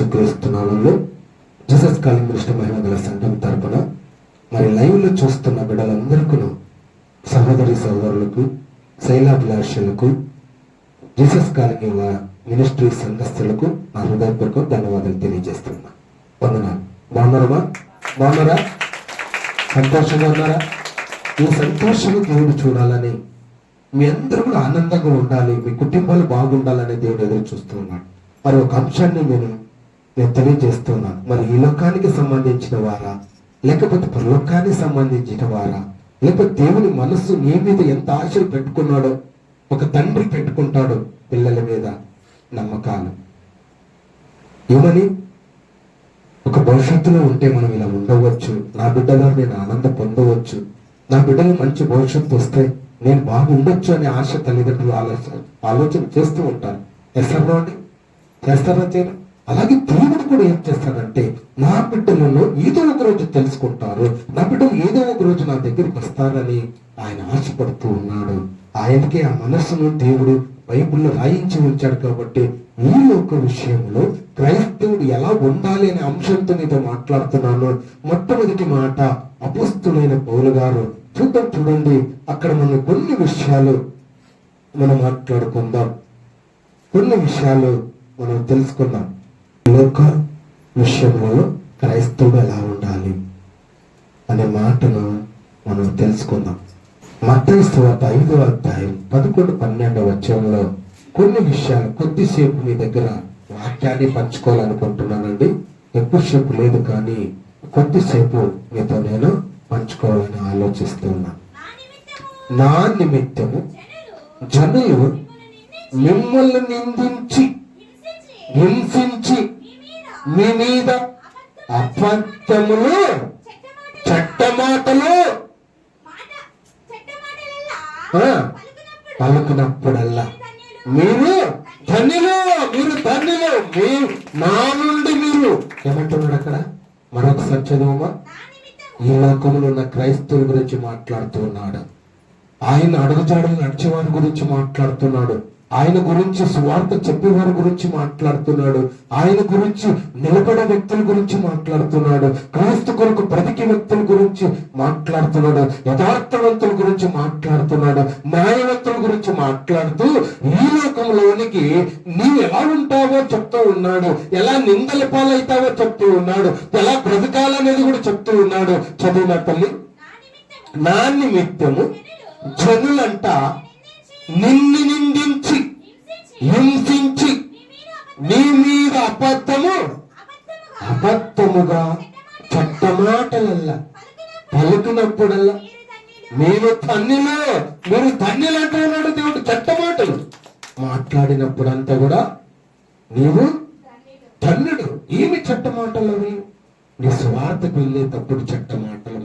యేసుక్రీస్తునామంలో Jesus calling దృష్టి మహిమ గల సంఘం తరపున మరి లైవ్లో చూస్తున్న బిడ్డలందరికీ సహోదరి సహోదరులకు శైలాభిలాషులకు జీసస్ కాలింగ్ మినిస్ట్రీ సంఘస్థులకు నా హృదయపూర్వక ధన్యవాదాలు తెలియజేస్తున్నా. వందనాలు. బాగున్నారమ్మా బాగున్నారా? సంతోషంగా ఉన్నారా? ఈ సంతోషం దేవుడు చూడాలని మీ అందరూ కూడా ఆనందంగా ఉండాలి మీ కుటుంబాలు బాగుండాలని దేవుడు ఎదురు చూస్తూ ఉన్నాడు. మరి ఒక అంశాన్ని నేను నేను తెలియజేస్తున్నాను మరి ఈ లోకానికి సంబంధించిన వారా? లేకపోతే పరలోకానికి సంబంధించిన వారా? లేకపోతే దేవుని మనస్సు నీ మీద ఎంత ఆశలు పెట్టుకున్నాడో ఒక తండ్రి పెట్టుకుంటాడు పిల్లల మీద నమ్మకాలు. ఏమని? ఒక భవిష్యత్తులో ఉంటే మనం ఇలా ఉండవచ్చు. నా బిడ్డలో నేను ఆనందం పొందవచ్చు. నా బిడ్డలు మంచి భవిష్యత్తు వస్తే నేను బాగుండొచ్చు అనే ఆశ తల్లిదండ్రులు ఆలోచన ఆలోచన చేస్తూ ఉంటాను చేస్తారా అండి? చేస్తారా చేయరు? అలాగే దేవుడు కూడా ఏం చేస్తాడంటే నా బిడ్డలలో ఏదో ఒక రోజు తెలుసుకుంటారు నా బిడ్డలు ఏదో ఒక రోజు నా దగ్గరికి వస్తారని ఆయన ఆశపడుతూ ఉన్నాడు. ఆయనకే ఆ మనస్సును దేవుడు బైబిల్లో రాయించి ఉంచాడు కాబట్టి ఈ యొక్క విషయంలో క్రైస్తవుడు ఎలా ఉండాలి అనే అంశంతో మీతో మాట్లాడుతున్నాను. మొట్టమొదటి మాట అపుస్తులైన పౌలు గారు. చూద్దాం చూడండి. అక్కడ మనం కొన్ని విషయాలు మనం మాట్లాడుకుందాం. కొన్ని విషయాలు మనం తెలుసుకుందాం. లోక విషయంలో క్రైస్తవుడు ఎలా ఉండాలి అనే మాటను మనం తెలుసుకుందాం. మత్తయి సువార్త ఐదో అధ్యాయం పదకొండు పన్నెండవ వచ్చంలో కొన్ని విషయాలు కొద్దిసేపు మీ దగ్గర వాక్యాన్ని పంచుకోవాలనుకుంటున్నానండి. ఎక్కువసేపు లేదు కానీ కొద్దిసేపు మీతో నేను పంచుకోవాలని ఆలోచిస్తున్నా నా నిమిత్తము జనులు మిమ్మల్ని నిందించి హింసించి మీ మీద అపత్యములు మీద చట్టమాటలు ఆ, పలుకునప్పుడల్లా మీరు ధన్యులు మీరు ధన్యులు మీ నా నుండి మీరు ఏమంటున్నాడు అక్కడ? మరొకసారి చదువుమా? ఈ లోకంలో ఉన్న క్రైస్తవుల గురించి మాట్లాడుతున్నాడు ఆయన అడుగుజాడలు నడిచేవారి గురించి మాట్లాడుతున్నాడు. ఆయన గురించి సువార్త చెప్పేవారి గురించి మాట్లాడుతున్నాడు. ఆయన గురించి నిలబడే వ్యక్తుల గురించి మాట్లాడుతున్నాడు. క్రీస్తు కొరకు బ్రతికి వ్యక్తుల గురించి మాట్లాడుతున్నాడు. యథార్థవంతుల గురించి మాట్లాడుతున్నాడు. న్యాయవంతుల గురించి మాట్లాడుతూ ఈ లోకంలోనికి నీవు ఎలా ఉంటావో చెప్తూ ఉన్నాడు. ఎలా నిందల పాలవుతావో చెప్తూ ఉన్నాడు. ఎలా బ్రతకాలనేది కూడా చెప్తూ ఉన్నాడు. చదివిన తల్లి నా నిమిత్తము జనులంట నిన్ను నిండి హింసించి మీ మీద నీ మీద అబద్ధము అబద్ధముగా అబద్ధముగా చట్టమాటలల్లా పలుకునప్పుడల్లా మీరు తన్నిలో మీరు తన్నిలు అంటున్నాడు దేవుడు చట్టమాటలు మాట్లాడినప్పుడంతా కూడా నీవు తన్నుడు ధన్యుడు. ఏమి చట్టమాటలు అవి? నీ స్వార్థకు వెళ్ళేటప్పుడు చట్టమాటలు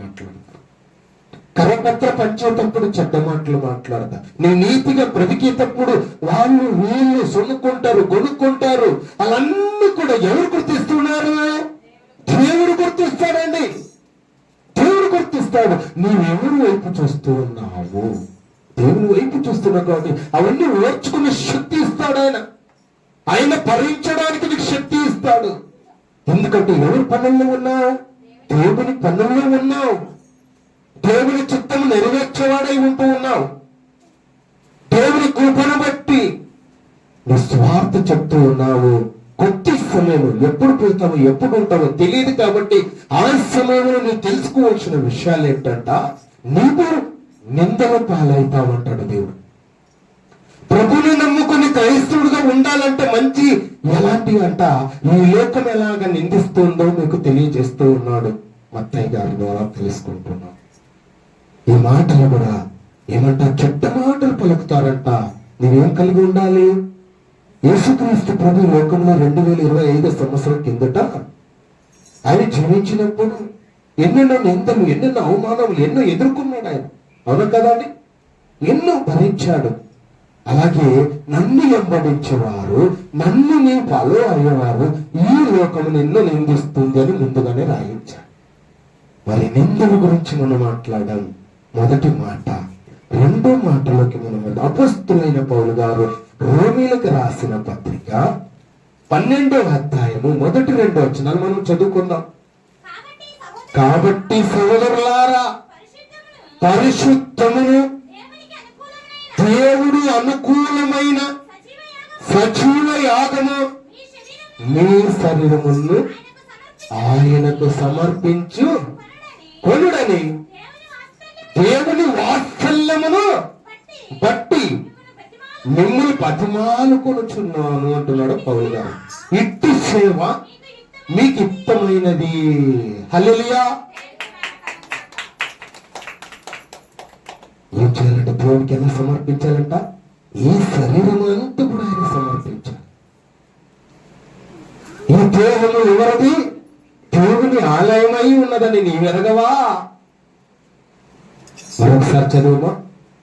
మాట్లాడతావు పంచేటప్పుడు చెడ్డ మాటలు మాట్లాడతారు నేను నీతిగా బ్రతికేటప్పుడు వాళ్ళు వీళ్ళు సొనుక్కుంటారు కొనుక్కుంటారు వాళ్ళన్నీ కూడా ఎవరు గుర్తిస్తున్నారు? దేవుడు గుర్తిస్తాడండి. దేవుడు గుర్తిస్తాడు. నీవెవరు వైపు చూస్తూ ఉన్నావు? దేవుని వైపు చూస్తున్నావు కాబట్టి అవన్నీ ఓర్చుకునే శక్తి ఇస్తాడు ఆయన. ఆయన భరించడానికి నీకు శక్తి ఇస్తాడు. ఎందుకంటే ఎవరి పనుల్లో ఉన్నావు? దేవుని పనుల్లో ఉన్నావు. దేవుని చిత్తం నెరవేర్చేవాడై ఉంటూ ఉన్నావు. దేవుని కృపను బట్టి నీ స్వార్థ చెప్తూ ఉన్నావు. కొద్ది సమయము ఎప్పుడు పోతావు ఎప్పుడు ఉంటావో తెలియదు కాబట్టి ఆ సమయంలో నువ్వు తెలుసుకోవాల్సిన విషయాలు ఏంటంట? నీవు నిందల పాలవుతావంటాడు దేవుడు. ప్రభుని నమ్ముకుని క్రైస్తవుడిగా ఉండాలంటే మంచి ఎలాంటి అంట? ఈ లోకం ఎలాగ నిందిస్తుందో మీకు తెలియజేస్తూ ఉన్నాడు. మత్తయ్య గారి ద్వారా తెలుసుకుంటున్నాం. ఈ మాటలు కూడా ఏమంట చెడ్డ మాటలు పలుకుతారంట. నీవేం కలిగి ఉండాలి? యేసుక్రీస్తు ప్రభు లోకంలో రెండు వేల ఇరవై ఐదు సంవత్సరం కిందట ఆయన జీవించినప్పుడు ఎన్నెన్నో నిందలు ఎన్నెన్నో అవమానములు ఎన్నో ఎదుర్కొన్నాడు ఆయన. అవును కదా అని? ఎన్నో భరించాడు. అలాగే నన్ను వెంబడించేవారు నన్ను నీ ఫాలో అయ్యేవారు ఈ లోకము నిన్ను నిందిస్తుంది అని ముందుగానే రాయించాడు. మరి నిందల గురించి మనం మాట్లాడాం. మొదటి మాట. రెండో మాటలోకి మనం అపస్తులైన పౌలు గారు రోమిలకు రాసిన పత్రిక పన్నెండో అధ్యాయము మొదటి రెండు వచ్చినాలు మనం చదువుకుందాం. కాబట్టి సోదరులారా పరిశుద్ధమును దేవుడు అనుకూలమైన సజీవ యాగము మీ శరీరం శరీరమును ఆయనకు సమర్పించు కొనుడని దేవుని వాత్సల్యమును బట్టి మిమ్మల్ని ప్రతిమాలు అంటున్నాడు పౌలు గారు. ఇట్టి సేవ మీకు ఇష్టమైనది హల్లెలూయా. ఏం చేయాలంటే దేవునికి ఎలా సమర్పించాలంట? ఈ శరీరం అంతా కూడా ఆయన సమర్పించాలి. ఈ దేహము ఎవరిది? దేవుని ఆలయమై ఉన్నదని నీ ఎరగవా? మరొకసారి చదువుమా?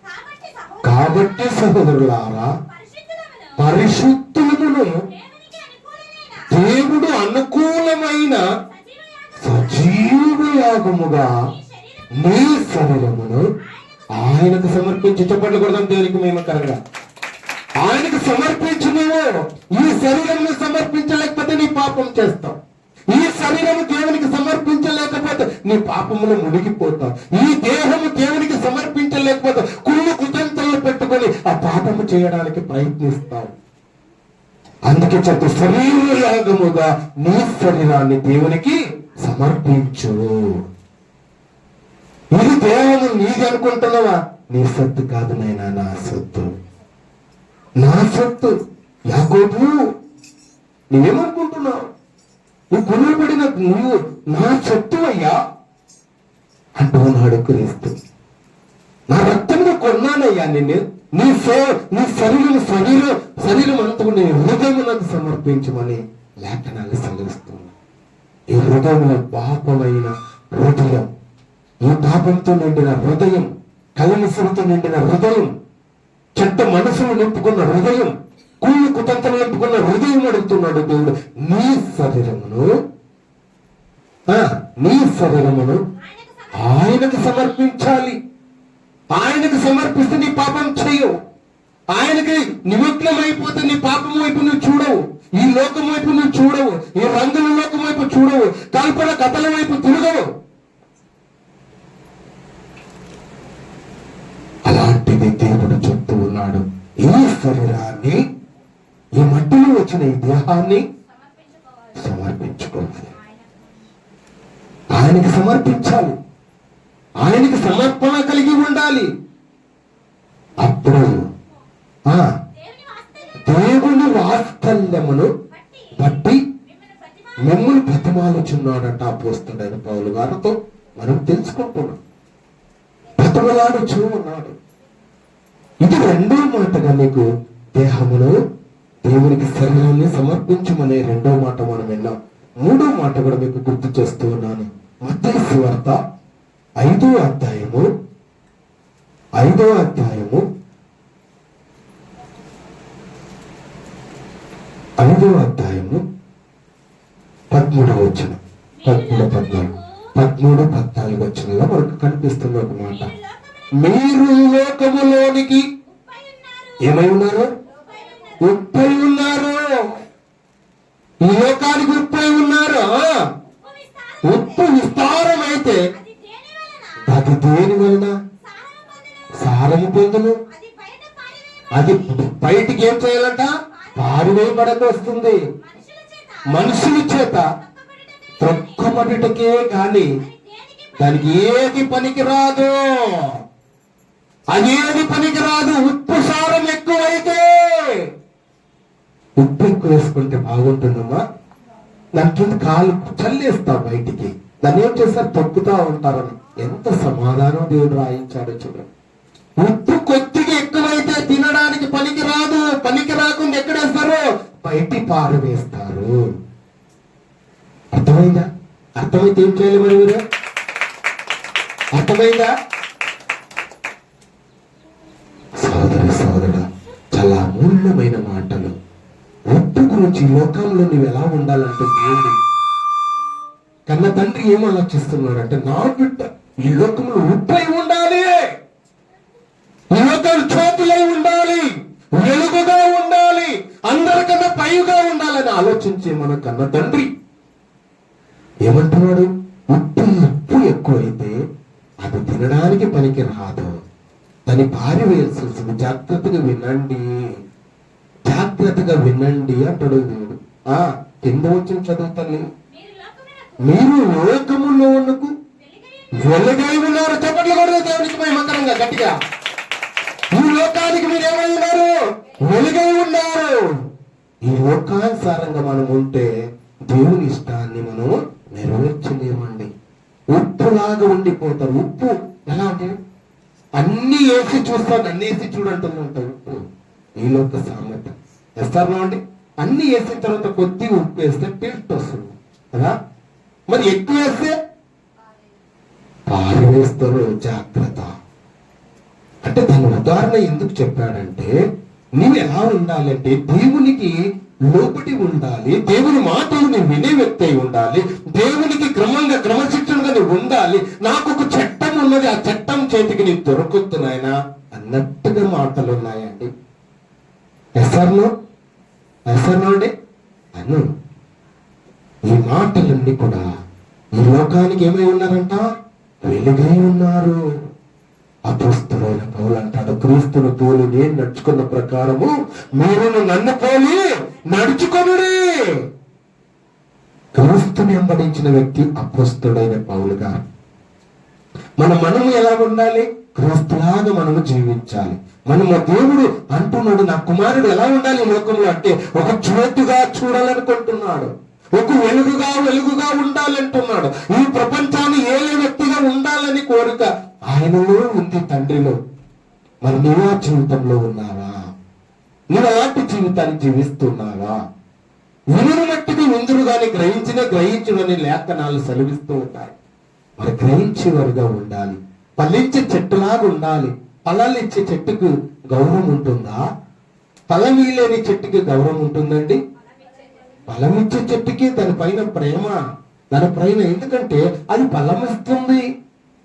కాబట్టి సహోదరు కాబట్టి సహోదరులారా పరిశుద్ధులను దేవుడు అనుకూలమైన సజీవ యాగం సజీవ యాగముగా మీ శరీరం నీ శరీరమును ఆయనకు సమర్పించి చెప్పండి కొడదాం దేవునికి మేమకరంగా ఆయనకు సమర్పించు నువ్వు ఈ శరీరం సమర్పించలేకపోతే నీ పాపం చేస్తావు ఈ శరీరం దేవునికి సమర్పించలేకపోతే నీ పాపములు మునిగిపోతావు ఈ దేహము దేవునికి సమర్పించలేకపోతావు కుళ్ళు కుతంత్రాలు పెట్టుకొని ఆ పాపము చేయడానికి ప్రయత్నిస్తావు. అందుకే చెప్తే శరీరయాగముగా నీ శరీరాన్ని దేవునికి సమర్పించు. ఇది దేహము నీది అనుకుంటున్నావా? నీ సొత్తు కాదు నాయనా నా సొత్తు. నా సొత్తు యాకోబు నువ్వేమనుకుంటున్నావు? నువ్వు పడిన నువ్వు నా సొత్తు అయ్యా? అంటూ ఉన్నాడు క్రీస్తు నా రక్తంలో కొన్నానయ్యా నిన్ను. నీ సే నీ శరీరం శరీరం శరీరం అంతా నీ హృదయం సమర్పించమని లేఖనాలు సెలవిస్తున్నా ఈ హృదయంలో పాపమైన హృదయం ఈ పాపంతో నిండిన హృదయం కలనిసంతో నిండిన హృదయం చెడ్డ మనసును నింపుకున్న హృదయం కుళ్ళు కుతంత్రం నింపుకున్న హృదయం అడుగుతున్నాడు దేవుడు. నీ శరీరమును ఆ, నీ శరీరమును ఆయనకు సమర్పించాలి. ఆయనకు సమర్పిస్తే నీ పాపం చేయవు ఆయనకి నిమగ్నం అయిపోతే నీ పాపం వైపు నువ్వు చూడవు. ఈ లోకం వైపు నువ్వు చూడవు. ఈ రంగుల లోకం వైపు చూడవు. కల్పన కథల వైపు తిరగవు. అలాంటిది దేవుడు చెప్తూ ఉన్నాడు. ఈ శరీరాన్ని ఈ మట్టిలో వచ్చిన ఈ దేహాన్ని సమర్పించుకోవాలి. ఆయనకి సమర్పించాలి. ఆయనకి సమర్పణ కలిగి ఉండాలి. అప్పుడు ఆ దేవుని వాత్సల్యమును బట్టి మిమ్మల్ని ప్రతిమాలు మిమ్మల్ని పౌలు గారితో. మనం తెలుసుకుంటున్నాం. ప్రతిమలాడుచూ ఉన్నాడు. ఇది రెండో మాటగా నీకు దేహమును దేవునికి శరీరాన్ని సమర్పించమనే రెండో మాట మనం విన్నాం. మూడో మాట కూడా మీకు గుర్తు చేస్తూ ఉన్నాను. మత్తయి వార్త ఐదో అధ్యాయము ఐదో అధ్యాయము ఐదో అధ్యాయము పదమూడవ వచ్చిన పద్మూడు పద్నాలుగు. పద్మూడు పద్నాలుగు వచ్చినలో మనకు కనిపిస్తుంది ఒక మాట. మీరు లోకములోనికి ఏమై ఉన్నారు ఉప్పై ఉన్నారు ఈ లోకానికి ఉప్పై ఉన్నారు ఆ, ఉప్పు విస్తారం ఉప్పు విస్తారం అయితే అది దేని వలన? అది సారము పొందును అది బయటికి ఏం చేయాలంట? పారివేయబడక వస్తుంది. మనుషుల చేత మనుషుల కానీ దానికి ఏది పనికి రాదు అది ఏది పనికి రాదు ఉప్పు సారం ఎక్కువైతే ఉప్పు ఎక్కువ వేసుకుంటే బాగుంటుందమ్మా. దాంట్లో కాలు చల్లేస్తా బయటికి. దాన్ని ఏం చేస్తారు? తొక్కుతా ఉంటారని. ఎంత సమాధానం దేవుడు రాయించాడో చూడండి. ఉప్పు కొద్దిగా ఎక్కువైతే తినడానికి పనికి రాదు పనికి రాకుండా ఎక్కడేస్తారు బయటి పారవేస్తారు అర్థమైందా? అర్థమైతే ఏం చేయాలి మరి మీరు? అర్థమైందా? సోదర సోదర చాలా అమూల్యమైన మాటలు. ఉప్పు గురించి లోకంలో నువ్వు ఎలా ఉండాలంటే దేవుడు కన్న తండ్రి ఏం ఆలోచిస్తున్నాడంటే నా బిడ్డ ఈ లోకంలో ఉప్పై ఉండాలి. ఈ ఉండాలి. వెలుగుగా ఉండాలి. అందరికన్నా పైగా ఉండాలని ఆలోచించే మన కన్న తండ్రి. ఏమంటున్నాడు? ఉప్పు ఉప్పు ఎక్కువైతే అది తినడానికి పనికి రాదు. దాని భార్య వేయాల్సి జాగ్రత్తగా వినండి. జాగ్రత్తగా వినండి అంటాడు దేవుడు. ఆ కింద వచ్చిన చదువుతాను నేను మీరు లోకములో ఉన్నకు వెలుగై ఉన్నారు చెప్పట్లు కూడా దేవునికి మహిమకరంగా గట్టిగా. ఈ లోకానికి మీరు ఏమై ఉన్నారు? వెలుగై ఉన్నారు. ఈ లోకానుసారంగా మనం ఉంటే దేవుని ఇష్టాన్ని మనం నెరవేర్చలేమండి. ఉప్పులాగా ఉండిపోతారు. ఉప్పు ఎలా అంటే అన్ని వేసి చూస్తాను అన్ని వేసి చూడంటుంది ఉంటాయి ఉప్పు. ఈ లోక సామెత. వేస్తారా అండి అన్ని వేసిన తర్వాత కొద్దిగా ఉప్పు వేస్తే టేస్ట్ వస్తుంది. కదా? మరి ఎక్కువ వేస్తే? పారవేస్తారు జాగ్రత్త. అంటే దాని ఉదాహరణ ఎందుకు చెప్పాడంటే నువ్వు ఎలా ఉండాలంటే దేవునికి లోపటి ఉండాలి దేవుని మాటలు నువ్వు వినే వ్యక్తి అయి ఉండాలి దేవునికి క్రమంగా క్రమశిక్షణగా నువ్వు ఉండాలి నాకు ఒక చట్టం ఉన్నది ఆ చట్టం చేతికి నీకు దొరకొద్దు నాయన అన్నట్టుగా మాటలు ఉన్నాయండి. ఎస్ఆర్నో ఎస్ఆర్నో అండి? అను. ఈ మాటలన్నీ కూడా ఈ లోకానికి ఏమై ఉన్నారంట? వెలుగై ఉన్నారు. అపోస్తులైన పౌలు అంటాడు క్రీస్తును పోలి నేను నడుచుకున్న ప్రకారము మీరు నన్ను పోలి నడుచుకొనుడి. క్రీస్తుని వెంబడించిన వ్యక్తి అపోస్తుడైన పౌలు గారు. మన మనము ఎలా ఉండాలి? క్రీస్తులాగా మనము జీవించాలి. మనము దేవుడు అంటున్నాడు నా కుమారుడు ఎలా ఉండాలి లోకంలో? అంటే ఒక చోటుగా చూడాలనుకుంటున్నాడు. ఒక వెలుగుగా వెలుగుగా ఉండాలంటున్నాడు. ఈ ప్రపంచాన్ని ఏలే వ్యక్తిగా ఉండాలని కోరిక ఆయనలో ఉంది తండ్రిలో. మరి నువ్వు ఆ జీవితంలో ఉన్నావా? నువ్వు అలాంటి జీవితాన్ని జీవిస్తున్నావా? వినుని మట్టికి విందురు గాని గ్రహించిన గ్రహించుడని లేఖనాలు సెలవిస్తూ ఉంటాయి. మరి గ్రహించేవారుగా ఉండాలి. ఫలించే చెట్టులాగా ఉండాలి. ఫలాలు ఇచ్చే చెట్టుకు గౌరవం ఉంటుందా? ఫలం లేని చెట్టుకి గౌరవం ఉంటుందండి? ఫలమిచ్చే ఇచ్చే చెట్టుకి దానిపైన ప్రేమ దానిపైన ఎందుకంటే అది ఫలమిస్తుంది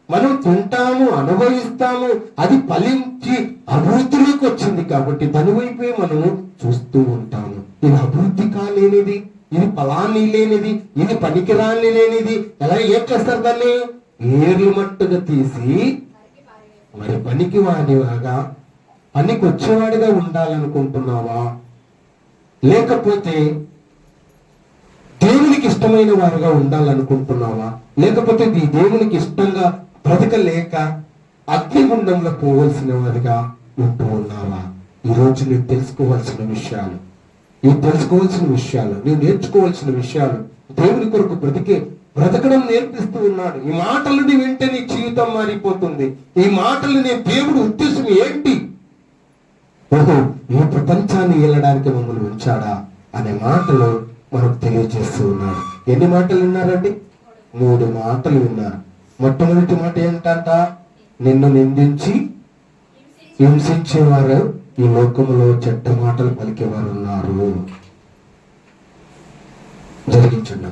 మనం తింటాము అనుభవిస్తాము అది ఫలించి అభివృద్ధిలోకి వచ్చింది కాబట్టి దాని వైపే మనం చూస్తూ ఉంటాము. ఇది అభివృద్ధి కాలేనిది ఇది ఫలాన్ని లేనిది ఇది పనికిరాని లేనిది. ఎలా ఏం చేస్తారు దాన్ని? ఏర్లు మట్టుగా తీసి మరి పనికి వాడివాగా పనికి వచ్చేవాడిగా ఉండాలనుకుంటున్నావా? లేకపోతే దేవునికి ఇష్టమైన వారుగా ఉండాలనుకుంటున్నావా? లేకపోతే ఈ దేవునికి ఇష్టంగా బ్రతకలేక అగ్నిగుండంలో పోవలసిన వారిగా ఉంటూ ఉన్నావా? ఈ రోజు నువ్వు తెలుసుకోవాల్సిన విషయాలు నువ్వు తెలుసుకోవాల్సిన విషయాలు నువ్వు నేర్చుకోవాల్సిన విషయాలు దేవుని కొరకు బ్రతికే బ్రతకడం నేర్పిస్తూ ఉన్నాడు. ఈ మాటలని వింటే నీ జీవితం మారిపోతుంది. ఈ మాటలు నీ దేవుడు ఉద్దేశం ఏంటి? ఓహో ఈ ప్రపంచాన్ని వెళ్ళడానికి మమ్మల్ని ఉంచాడా? అనే మాటలు మనకు తెలియజేస్తూ ఉన్నారు. ఎన్ని మాటలు విన్నారండి? మూడు మాటలు విన్నారు. మొట్టమొదటి మాట ఏంటంట? నిన్ను నిందించి హింసించేవారు ఈ లోకంలో చెడ్డ మాటలు పలికేవారు ఉన్నారు. జరిగించండి.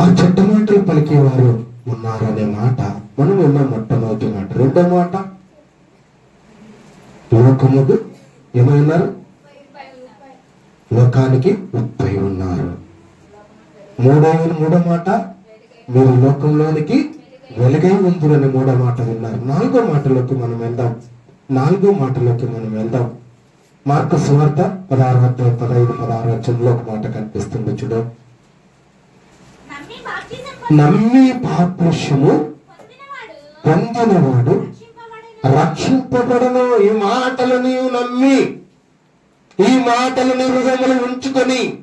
ఆ చెడ్డ మాటలు పలికేవారు ఉన్నారు అనే మాట మనం విన్నాం మొట్టమొదటి మాట. రెండో మాట? లోకముడు ఏమైనారు లోకానికి ఉప్పై ఉన్నారు. మూడో మూడో మాట మీరు లోకంలోనికి వెలుగై ఉందిరు అనే మూడో మాట విన్నారు. నాలుగో మాటలోకి మనం వెళ్దాం. నాలుగో మాటలోకి మనం వెళ్దాం. మార్క సువార్త పదహారు వద్ద పదహైదు పదహారు వచ్చంలో ఒక మాట కనిపిస్తుంది చూడ. నమ్మి పాపృష్యము పొందినవాడు రక్షింపబడను. ఈ మాటలు నీవు నమ్మి ఈ మాటలు నీ ఉంచుకొని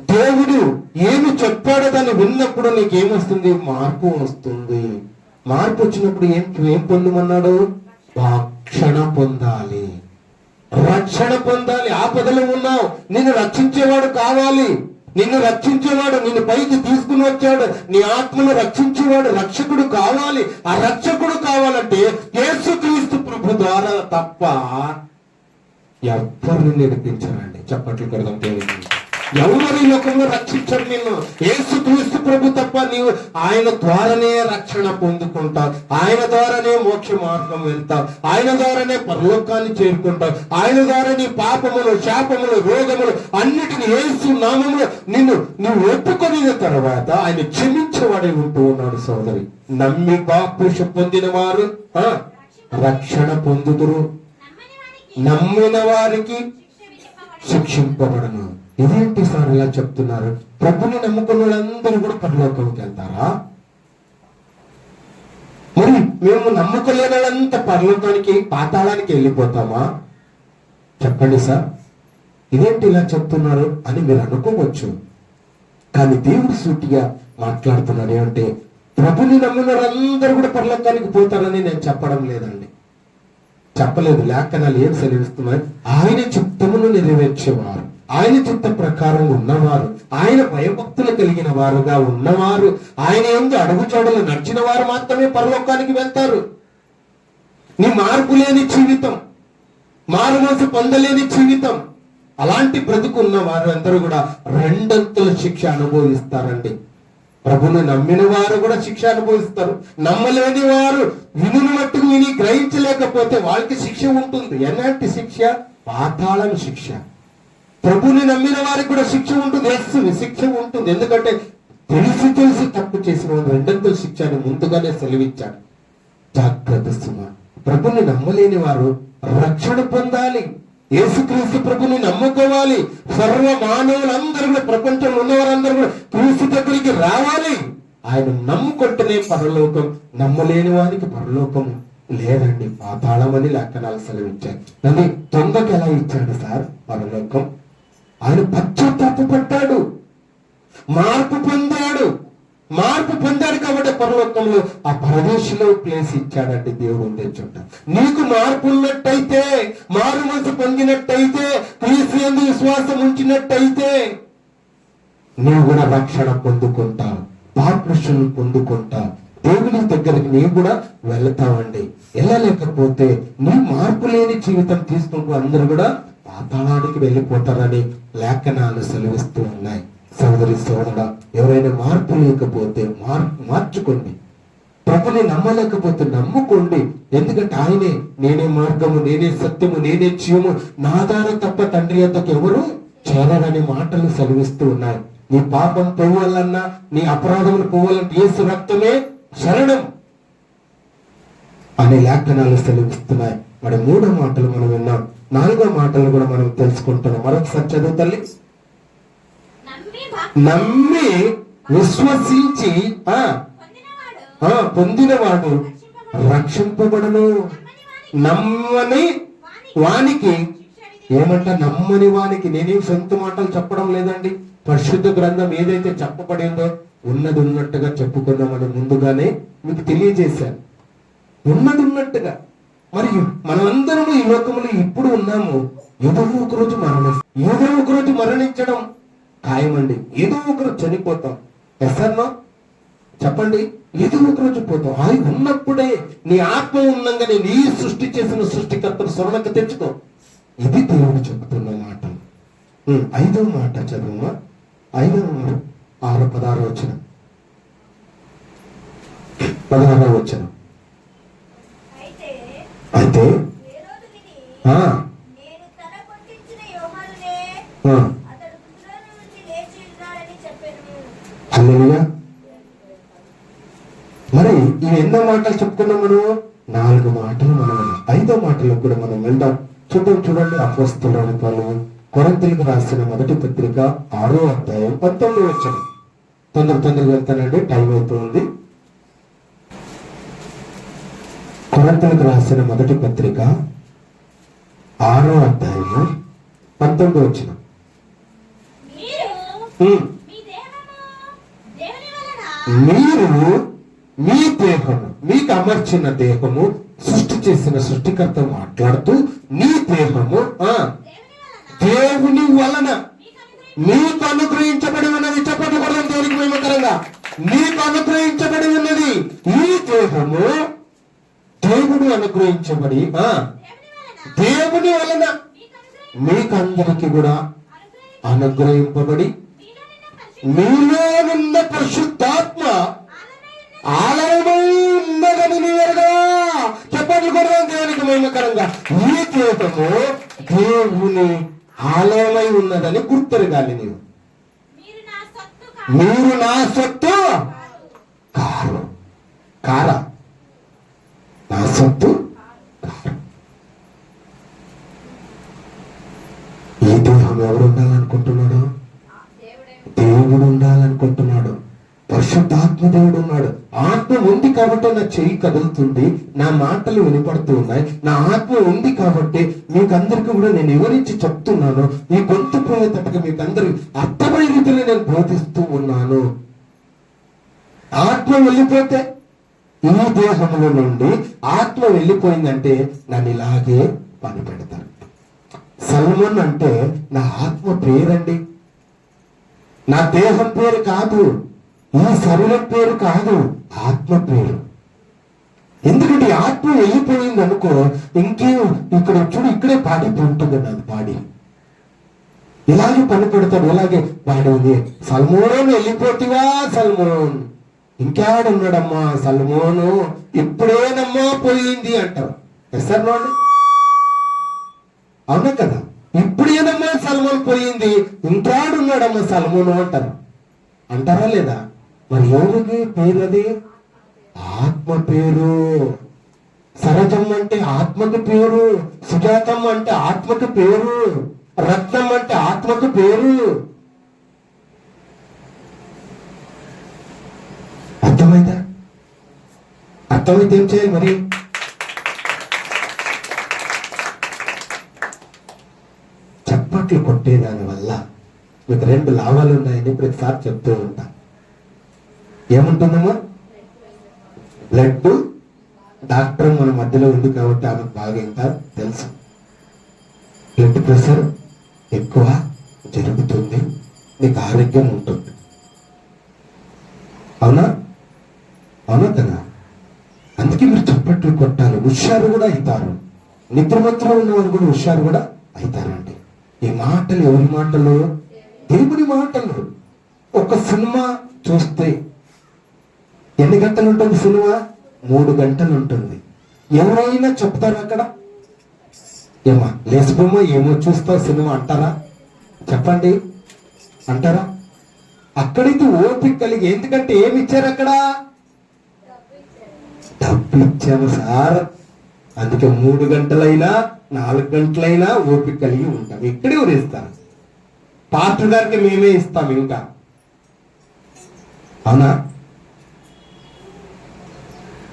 దేవుడు ఏమి చెప్పాడో దాన్ని విన్నప్పుడు నీకేమొస్తుంది? మార్పు వస్తుంది. మార్పు వచ్చినప్పుడు ఏం ఏం పొందమన్నాడు? రక్షణ పొందాలి. రక్షణ పొందాలి. ఆపదలో ఉన్నావు. నిన్ను రక్షించేవాడు కావాలి. నిన్ను రక్షించేవాడు నిన్ను పైకి తీసుకుని వచ్చాడు. నీ ఆత్మను రక్షించేవాడు రక్షకుడు కావాలి. ఆ రక్షకుడు కావాలంటే యేసుక్రీస్తు ప్రభు ద్వారా తప్ప ఎవ్వరిని నేర్పించారండి? చప్పట్లు కొడదాం దేవుడికి ఎవరు ఈ లోకంలో రక్షించరు నిన్ను? ఏసు క్రీస్తు ప్రభు తప్ప నీవు ఆయన ద్వారానే రక్షణ పొందుకుంటావు. ఆయన ద్వారానే మోక్ష మార్గం వెళ్తావు. ఆయన ద్వారానే పరలోకాన్ని చేరుకుంటావు. ఆయన ద్వారా నీ పాపములు శాపములు రోగములు అన్నిటిని ఏసు నామములు నిన్ను నువ్వు ఒప్పుకొనిన తర్వాత ఆయన క్షమించేవాడే ఉంటూ ఉన్నాడు సోదరి. నమ్మి బాపుష పొందిన వారు ఆ, రక్షణ పొందుతురు నమ్మిన వారికి శిక్షింపబడను. ఇదేంటి సార్ ఇలా చెప్తున్నారు? ప్రభుని నమ్ముకున్న వాళ్ళందరూ కూడా పరలోకంకి వెళ్తారా? మరి మేము నమ్ముకోలేని వాళ్ళంతా పరలోకానికి పాతాళానికి వెళ్ళిపోతామా? చెప్పండి సార్. ఇదేంటి ఇలా చెప్తున్నారు అని మీరు అనుకోవచ్చు. కానీ దేవుడు సూటిగా మాట్లాడుతున్నాడు ఏమంటే ప్రభుని నమ్మిన వాళ్ళందరూ కూడా పరలోకానికి పోతారని నేను చెప్పడం లేదండి. చెప్పలేదు లేఖనాలు ఏం సెలవిస్తున్నాయి? ఆయన చిత్తమును నెరవేర్చేవారు. ఆయన చిత్త ప్రకారం ఉన్నవారు. ఆయన భయభక్తులు కలిగిన వారుగా ఉన్నవారు. ఆయన ఎందు అడుగుచోడలు నడిచిన వారు మాత్రమే పరలోకానికి వెళ్తారు. నీ మార్పు లేని జీవితం మారుమోసి పొందలేని జీవితం అలాంటి బ్రతుకున్న వారు అందరూ కూడా రెండంతుల శిక్ష అనుభవిస్తారండి. ప్రభుని నమ్మిన వారు కూడా శిక్ష అనుభవిస్తారు. నమ్మలేని వారు వినుని మట్టుకు విని గ్రహించలేకపోతే వాళ్ళకి శిక్ష ఉంటుంది. ఎలాంటి శిక్ష? పాతాళం శిక్ష. ప్రభుని నమ్మిన వారికి కూడా శిక్ష ఉంటుంది. వేస్తుంది శిక్ష ఉంటుంది. ఎందుకంటే తెలిసి తెలిసి తప్పు చేసిన వారు రెండంతుల శిక్ష అని ముందుగానే సెలవిచ్చాడు. జాగ్రత్త సుమ. ప్రభుని నమ్మలేని వారు రక్షణ పొందాలి. యేసుక్రీస్తు ప్రభుని నమ్ముకోవాలి. సర్వ మానవులందరూ కూడా ప్రపంచంలో ఉన్నవారందరూ కూడా క్రీస్తు దగ్గరికి రావాలి. ఆయన నమ్ముకుంటేనే పరలోకం నమ్మలేని వారికి పరలోకం లేదండి. పాతాళం అని లేఖనాలు సెలవిచ్చారు నన్ను తొందరకి ఎలా ఇచ్చాడు సార్? పరలోకం. ఆయన పశ్చాత్తాప పడ్డాడు మార్పు పొందాడు. మార్పు పొందాడు కాబట్టి పరలోకంలో ఆ పరదేశంలో ప్లేస్ ఇచ్చాడంటే దేవుడు ఉండే చోట. నీకు మార్పు ఉన్నట్టయితే మారు మనసు పొందినట్టయితే క్రీస్తు ఎందు విశ్వాసం ఉంచినట్టయితే నువ్వు కూడా రక్షణ పొందుకుంటావు పాపురుషులను పొందుకుంటావు దేవుని దగ్గరికి నీవు కూడా వెళ్తావండి. వెళ్ళలేకపోతే నీ మార్పు లేని జీవితం తీసుకుంటూ అందరూ కూడా పాతాళానికి వెళ్ళిపోతారని లేఖనాలు సెలవిస్తూ ఉన్నాయి. సోదరి సోదర ఎవరైనా మార్పు లేకపోతే మార్ మార్చుకోండి. ప్రభుని నమ్మలేకపోతే నమ్ముకోండి. ఎందుకంటే ఆయనే నేనే మార్గము నేనే సత్యము నేనే జీవము. నా ద్వారా తప్ప తండ్రి యొద్దకు ఎవరు చేరని మాటలు సెలవిస్తూ ఉన్నాయి. నీ పాపం పోవాలన్నా నీ అపరాధములు పోవాలంటే ఏసు రక్తమే శరణం అనే లేఖనాలు సెలవిస్తున్నాయి. మరి మూడో మాటలు మనం విన్నాం. నాలుగో మాటలు కూడా మనం తెలుసుకుంటున్నాం. మరొకసారి చదువు తల్లి. నమ్మి విశ్వసించి ఆ పొందినవాడు ఆ పొందినవాడు రక్షింపబడను. నమ్మని వానికి ఏమంట నమ్మని వానికి నేనేం సొంత మాటలు చెప్పడం లేదండి. పరిశుద్ధ గ్రంథం ఏదైతే చెప్పబడిందో ఉన్నది ఉన్నట్టుగా చెప్పుకుందామని ముందుగానే మీకు తెలియజేశాను. ఉన్నది ఉన్నట్టుగా. మరియు మనమందరము ఈ లోకములో ఇప్పుడు ఉన్నాము. ఏదో ఒక రోజు మరణిస్తాం ఏదో ఒక రోజు మరణించడం. ఖాయమండి. ఏదో ఒక రోజు చనిపోతాం. ఎస్ఆర్నో చెప్పండి. ఏదో ఒక రోజు పోతాం. అది ఉన్నప్పుడే నీ ఆత్మ ఉన్నంగానే నీ సృష్టి చేసిన సృష్టికర్తను స్వర్ణకు తెచ్చుకో. ఇది దేవుడు చెబుతున్న మాట. ఉం, ఐదో మాట చదువుమా? ఐదో మాట. ఆరు పదహారు వచ్చిన పదహారో వచ్చిన అయితే ఎన్నో మాటలు చెప్పుకున్నాం మనం? నాలుగు మాటలు మనం. ఐదో మాటలకు కూడా మనం వెళ్దాం చూద్దాం చూడండి. అపోస్తులని పనులు కొరంతలకు రాసిన మొదటి పత్రిక ఆరో అధ్యాయం పంతొమ్మిది వచ్చిన తొందర తొందరగా వెళ్తానండి. టైం అవుతుంది కొరంతలకు రాసిన మొదటి పత్రిక ఆరో అధ్యాయము పంతొమ్మిది వచ్చిన మీరు మీ దేహము మీకు అమర్చిన దేహము సృష్టి చేసిన సృష్టికర్త మాట్లాడుతూ నీ దేహము ఆ దేవుని వలన మీకు నీకు అనుగ్రహించబడి ఉన్నది చెప్పకూడదు కూడా దేవునికి మేమకరంగా నీకు అనుగ్రహించబడి ఉన్నది ఈ దేహము దేవుడు అనుగ్రహించబడి ఆ దేవుని వలన మీకు మీకందరికి కూడా అనుగ్రహింపబడి మీలో నిన్న మీలో ఉన్న పరిశుద్ధాత్మ ఆలయమై ఉన్నదని నీ ఎరుగా చెప్పండి కూడా దేవునికి మహిమకరంగా ఈ దేహము దేవుని ఆలయమై ఉన్నదని గుర్తెరగాలి నీవు. మీరు నా సొత్తు కాదు. మీరు నా సొత్తు కారు కారా? నా సొత్తు చెయ్యి కదులుతుంది నా మాటలు వినపడుతూ ఉన్నాయి నా ఆత్మ ఉంది కాబట్టి మీకందరికీ కూడా నేను వివరించి చెప్తున్నాను. ఈ గొంతు పోయేటట్టుగా మీకు అందరికి అర్థమయ్యే రీతిలో నేను బోధిస్తూ ఉన్నాను. ఆత్మ వెళ్ళిపోతే ఈ దేహంలో నుండి ఆత్మ వెళ్ళిపోయిందంటే నన్ను ఇలాగే పని పెడతారు సల్మన్ అంటే నా ఆత్మ పేరండి. నా దేహం పేరు కాదు ఈ శరీరం పేరు కాదు ఆత్మ పేరు. ఎందుకంటే ఆత్మ వెళ్ళిపోయింది అనుకో ఇంకేం ఇక్కడ చూడు ఇక్కడే పాడి అది పాడి. ఇలాగే పని పెడతాడు ఇలాగే పాడేది సల్మోన్ వెళ్ళిపోతివా సల్మోన్? ఇంకాడున్నాడమ్మా సల్మోను? ఇప్పుడేనమ్మా పోయింది అంటారు. ఎస్ నోడు అవునా కదా? ఇప్పుడేనమ్మా సల్మోన్ పోయింది ఇంకాడున్నాడమ్మా సల్మోను అంటారు. అంటారా లేదా? మరి ఎవరికి పేరు అది? ఆత్మ పేరు. సరజం అంటే ఆత్మకు పేరు. సుజాతం అంటే ఆత్మకు పేరు. రత్నం అంటే ఆత్మకు పేరు. అర్థమైందా? అర్థమైతే ఏం చేయాలి మరి? చప్పట్లు కొట్టేదాని వల్ల మీకు రెండు లాభాలు ఉన్నాయని ప్రతిసారి చెప్తూ ఉంటా. ఏముంటుందమ్మా? బ్లడ్ డాక్టర్ మన మధ్యలో ఉంది కాబట్టి ఆమెకు బాగా ఇంకా తెలుసు. బ్లడ్ ప్రెషర్ ఎక్కువ జరుగుతుంది. నీకు ఆరోగ్యం ఉంటుంది. అవునా? అవునా కదా? అందుకే మీరు చప్పట్లు కొట్టాలి. హుషారు కూడా అవుతారు. నిద్రమత్తులో ఉన్నవారు కూడా హుషారు కూడా అవుతారండి. ఈ మాటలు ఎవరి మాటలు దేవుని మాటలు ఒక సినిమా చూస్తే ఎన్ని గంటలు ఉంటుంది సినిమా? మూడు గంటలు ఉంటుంది ఎవరైనా చెప్తారా అక్కడ? ఏమా లేచిపోమో ఏమో చూస్తావు సినిమా అంటారా? చెప్పండి. అంటారా? అక్కడైతే ఓపిక కలిగి ఎందుకంటే ఏమి ఇచ్చారు అక్కడ? డబ్బు సార్. అందుకే మూడు గంటలైనా నాలుగు గంటలైనా ఓపిక కలిగి ఉంటాం. ఇక్కడే ఊరేస్తాం పాస్టర్ గారికి మేమే ఇస్తాం ఇంకా. అవునా?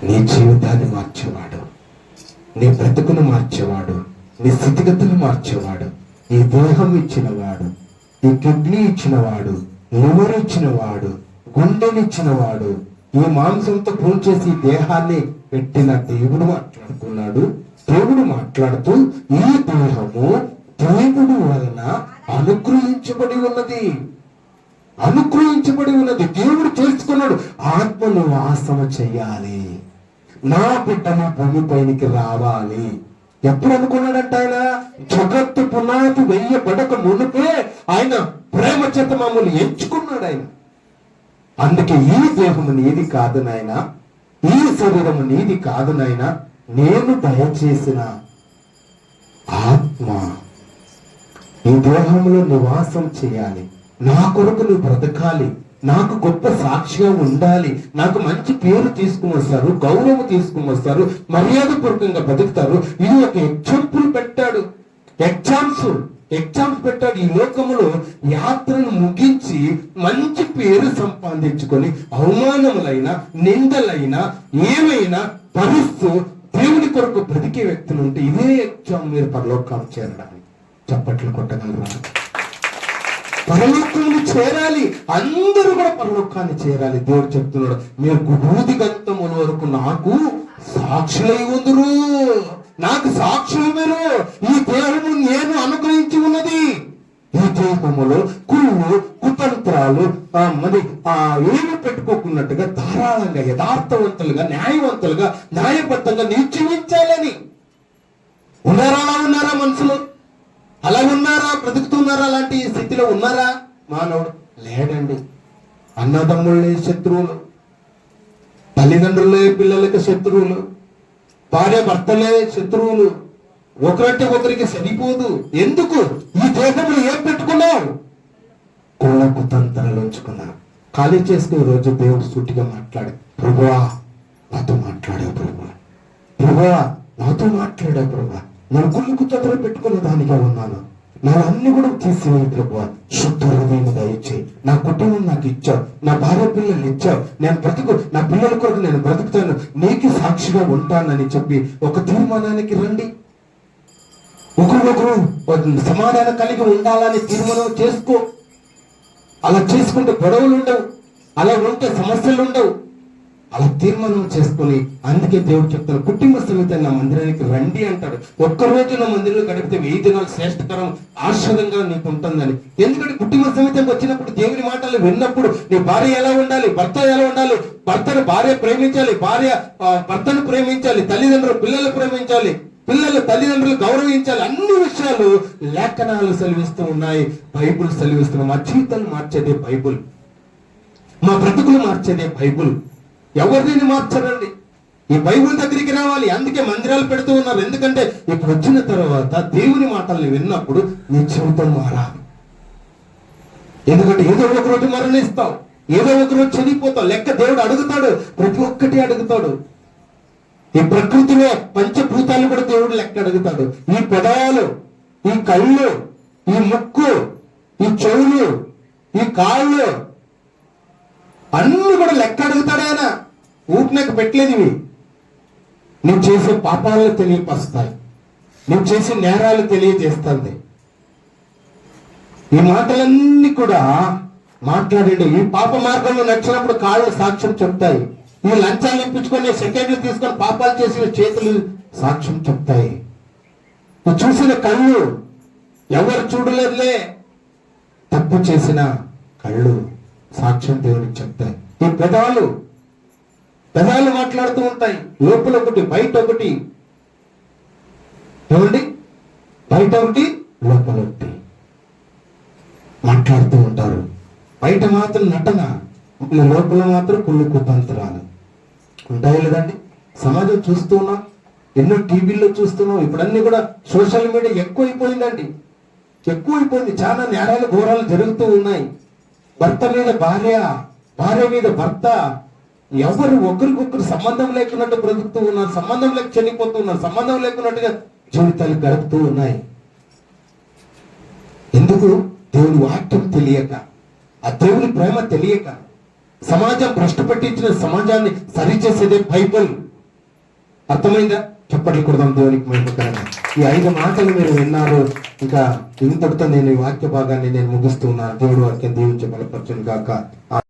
నీ జీవితాన్ని మార్చేవాడు. నీ బ్రతుకును మార్చేవాడు. నీ స్థితిగతులు మార్చేవాడు. ఈ దేహం ఇచ్చినవాడు. ఈ కిడ్నీ ఇచ్చినవాడు. లివర్ ఇచ్చినవాడు. గుండెనిచ్చినవాడు ఈ మాంసంతో చేసి దేహాన్ని పెట్టిన దేవుడు మాట్లాడుతున్నాడు. దేవుడు మాట్లాడుతూ ఈ దేహము దేవుడు వలన అనుగ్రహించబడి ఉన్నది. అనుగ్రహించబడి ఉన్నది. దేవుడు చేసుకున్నాడు ఆత్మను వాసన చేయాలి. నా బిడ్డను భూమిపైనికి రావాలి. ఎప్పుడు అనుకున్నాడంట ఆయన? జగత్తు పునాది వెయ్యబడక మునుపే ఆయన ప్రేమ చేత మమ్మల్ని ఎంచుకున్నాడు ఆయన. అందుకే ఈ దేహము నీది కాదు నాయన. ఈ శరీరము నీది కాదు నాయన. నేను దయచేసిన ఆత్మ ఈ దేహంలో నివాసం చేయాలి. నా కొరకు నువ్వు బ్రతకాలి. నాకు గొప్ప సాక్షిగా ఉండాలి. నాకు మంచి పేరు తీసుకుని వస్తారు గౌరవం తీసుకుని వస్తారు మర్యాదపూర్వకంగా బతుకుతారు. ఇది ఒక ఎగ్జాంపుల్ పెట్టాడు. ఎగ్జామ్స్ ఎగ్జామ్స్ పెట్టాడు. ఈ లోకములో యాత్రను ముగించి మంచి పేరు సంపాదించుకొని అవమానములైన నిందలైన ఏమైనా భరిస్తూ దేవుని కొరకు బ్రతికే వ్యక్తులు ఉంటే ఇదే ఎగ్జామ్ మీరు పరలోకాలు చేరడానికి. చప్పట్లు కొట్టగలరా? పరలోకాన్ని చేరాలి. అందరూ కూడా పరలోకాన్ని చేరాలి. దేవుడు చెప్తున్నాడు మీరు గుబూది గంతముల వరకు నాకు సాక్షులై ఉందరు. నాకు సాక్షులు మీరు. ఈ దేహము నేను అనుగ్రహించి ఉన్నది. ఈ దేహములో కుళ్ళు కుతంత్రాలు మరి ఆ ఏమి పెట్టుకోకున్నట్టుగా ధారాళంగా యథార్థవంతులుగా న్యాయవంతులుగా న్యాయబద్ధంగా నీవు జీవించాలని ఉన్నారా అలా ఉన్నారా మనుషులు అలా ఉన్నారా బ్రతుకుతూ ఉన్నారా అలాంటి స్థితిలో ఉన్నారా? మానవుడు లేడండి. అన్నదమ్ముళ్ళే శత్రువులు. తల్లిదండ్రులే పిల్లలకి శత్రువులు. భార్య భర్తలే శత్రువులు. ఒకరంటే ఒకరికి సరిపోదు. ఎందుకు? ఈ దేహంలో ఏం పెట్టుకున్నావు? కుళ్ళకు తంత్రాలు ఉంచుకున్నావు. ఖాళీ చేసుకునే రోజు దేవుడు సూటిగా మాట్లాడు. ప్రభువా నాతో మాట్లాడావు ప్రభువా. ప్రభువా నాతో మాట్లాడావు ప్రభువా. నా కుళ్ళు తంత్రం పెట్టుకున్న దానిగా ఉన్నాను. నా అన్ని కూడా తీసివేయి ప్రభువా శుద్ధ హృదయం దయచేయి. నా కుటుంబం నాకు ఇచ్చావు. నా భార్య పిల్లలు ఇచ్చావు. నేను బ్రతుకు నా పిల్లల కొరకు నేను బ్రతుకుతాను. నీకు సాక్షిగా ఉంటానని చెప్పి ఒక తీర్మానానికి రండి. ఒకరికొకరు సమాధానం కలిగి ఉండాలని తీర్మానం చేసుకో. అలా చేసుకుంటే గొడవలు ఉండవు. అలా ఉంటే సమస్యలు ఉండవు. అలా తీర్మానం చేసుకుని అందుకే దేవుడు చెప్తాను కుటుంబ సమేత నా మందిరానికి రండి అంటాడు. ఒక్క రోజు నా మందిరంలో గడిపితే వెయ్యి దినాలు శ్రేష్టకరం ఆశ్రదంగా నీకు ఉంటుందని. ఎందుకంటే కుటుంబ సమేతంగా వచ్చినప్పుడు దేవుని మాటలు విన్నప్పుడు నీ భార్య ఎలా ఉండాలి భర్త ఎలా ఉండాలి భర్తను భార్య ప్రేమించాలి భార్య భర్తను ప్రేమించాలి తల్లిదండ్రులు పిల్లలు ప్రేమించాలి పిల్లలు తల్లిదండ్రులు గౌరవించాలి అన్ని విషయాలు లేఖనాలు సెలవిస్తూ ఉన్నాయి బైబుల్ సెలవిస్తున్నాయి మా జీవితాలు మార్చేదే బైబుల్. మా బ్రతుకులు మార్చేదే బైబుల్. ఎవరిని మార్చరండి. ఈ బైబుల్ దగ్గరికి రావాలి. అందుకే మందిరాలు పెడుతూ ఉన్నారు. ఎందుకంటే ఇప్పుడు వచ్చిన తర్వాత దేవుని మాటల్ని విన్నప్పుడు నీ జీవితం మారాలి. ఎందుకంటే ఏదో ఒక రోజు మరణిస్తావు ఏదో ఒక రోజు చనిపోతావు లెక్క దేవుడు అడుగుతాడు. ప్రతి ఒక్కటి అడుగుతాడు. ఈ ప్రకృతిలో పంచభూతాలు కూడా దేవుడు లెక్క అడుగుతాడు. ఈ పెదాలు ఈ కళ్ళు ఈ ముక్కు ఈ చెవులు ఈ కాళ్ళు అన్ని కూడా లెక్క అడుగుతాడు ఆయన. ఊపినకు పెట్టలేదు ఇవి. నువ్వు చేసే పాపాలను తెలియపరుస్తాయి. నువ్వు చేసే నేరాలు తెలియజేస్తుంది. ఈ మాటలన్నీ కూడా మాట్లాడండి. ఈ పాప మార్గంలో నచ్చినప్పుడు కాళ్ళు సాక్ష్యం చెప్తాయి. ఈ లంచాలు ఇప్పించుకొని సెకండ్లు తీసుకొని పాపాలు చేసిన చేతులు సాక్ష్యం చెప్తాయి. నువ్వు చూసిన కళ్ళు ఎవరు చూడలేదులే. తప్పు చేసిన కళ్ళు సాక్ష్యం దేవునికి చెప్తాయి. ఈ పెదాలు పెదాలు మాట్లాడుతూ ఉంటాయి. లోపల ఒకటి బయట ఒకటి. ఏమండి? బయట ఒకటి లోపల ఒకటి. మాట్లాడుతూ ఉంటారు. బయట మాత్రం నటన లోపల మాత్రం కుళ్ళు కుతంత్రాలు. ఉంటాయి లేదండి సమాజం చూస్తూ ఉన్నాం ఎన్నో టీవీల్లో చూస్తున్నాం ఇప్పుడన్నీ కూడా సోషల్ మీడియా ఎక్కువైపోయిందండి. ఎక్కువైపోయింది. చాలా నేరాలు ఘోరాలు జరుగుతూ ఉన్నాయి. భర్త మీద భార్య భార్య మీద భర్త ఎవరు ఒకరికొకరు సంబంధం లేకున్నట్టు బ్రతుకుతూ ఉన్నారు సంబంధం లేక చనిపోతూ ఉన్నారు సంబంధం లేకున్నట్టుగా జీవితాలు గడుపుతూ ఉన్నాయి. ఎందుకు? దేవుని వాక్యం తెలియక ఆ దేవుని ప్రేమ తెలియక సమాజం భ్రష్టు పట్టించిన సమాజాన్ని సరిచేసేదే బైబుల్. అర్థమైందా? చెప్పట్లు కొడదాం దేవునికి మహిమకరంగా. ఈ ఐదు మాటలు మీరు విన్నారు. ఇంకా ఇంతటితో నేను ఈ వాక్య భాగాన్ని నేను ముగిస్తున్నాను దేవుడు వాక్యం దీవించి బలపరచును కాక